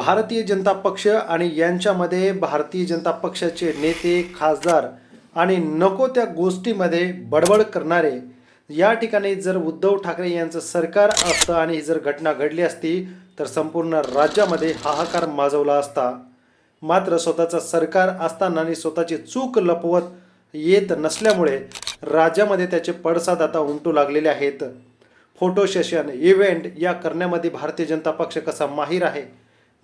भारतीय जनता पक्ष आणि यांच्यामध्ये भारतीय जनता पक्षाचे नेते खासदार आणि नको त्या गोष्टीमध्ये बडबड करणारे या ठिकाणी जर उद्धव ठाकरे यांचं सरकार असतं आणि ही जर घटना घडली असती तर संपूर्ण राज्यामध्ये हाहाकार माजवला असता. मात्र स्वतःचं सरकार असताना आणि स्वतःची चूक लपवत येत नसल्यामुळे राज्यामध्ये त्याचे पडसाद आता उमटू लागलेले आहेत. फोटो सेशन इव्हेंट या करण्यामध्ये भारतीय जनता पक्ष कसा माहीर आहे?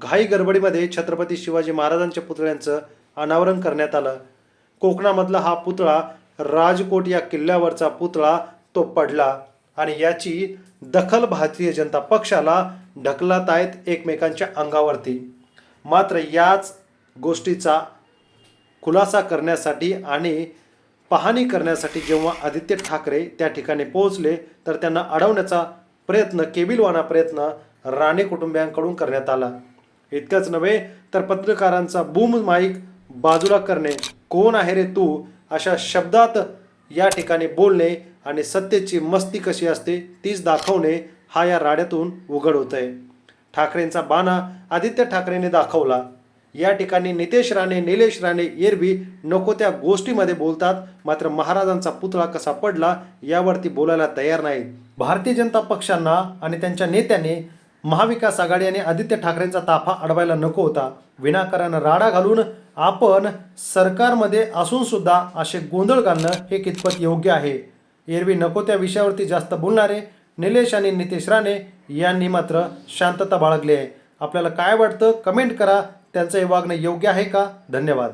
घाई गडबडीमध्ये छत्रपती शिवाजी महाराजांच्या पुतळ्यांचं अनावरण करण्यात आलं. कोकणामधला हा पुतळा राजकोट या किल्ल्यावरचा पुतळा तो पडला आणि याची दखल भारतीय जनता पक्षाला ढकलत आहेत एकमेकांच्या अंगावरती. मात्र याच गोष्टीचा खुलासा करण्यासाठी आणि पाहणी करण्यासाठी जेव्हा आदित्य ठाकरे त्या ठिकाणी पोहोचले तर त्यांना अडवण्याचा प्रयत्न केबिलवाना प्रयत्न राणे कुटुंबियांकडून करण्यात आला. इतकंच नव्हे तर पत्रकारांचा बूम माईक बाजूला करणे कोण आहे रे तू? अशा शब्दात या ठिकाणी बोलणे आणि सत्तेची मस्ती कशी असते तीच दाखवणे हा या राड्यातून उघड होत आहे ठाकरेंचा बाणा आदित्य ठाकरेने दाखवला. या ठिकाणी नितेश राणे निलेश राणे एरबी नको त्या गोष्टीमध्ये बोलतात मात्र महाराजांचा पुतळा कसा पडला यावरती बोलायला तयार नाहीत. भारतीय जनता पक्षांना आणि त्यांच्या नेत्याने महाविकास आघाडी आणि आदित्य ठाकरेंचा ताफा अडवायला नको होता. विनाकारण राडा घालून आपण सरकारमध्ये असूनसुद्धा असे गोंधळ घालणं हे कितपत योग्य आहे? एरवी नको त्या विषयावरती जास्त बोलणारे निलेश आणि नितेश राणे यांनी मात्र शांतता बाळगली आहे. आपल्याला काय वाटतं? कमेंट करा. त्यांचं हे वागणं योग्य आहे का? धन्यवाद.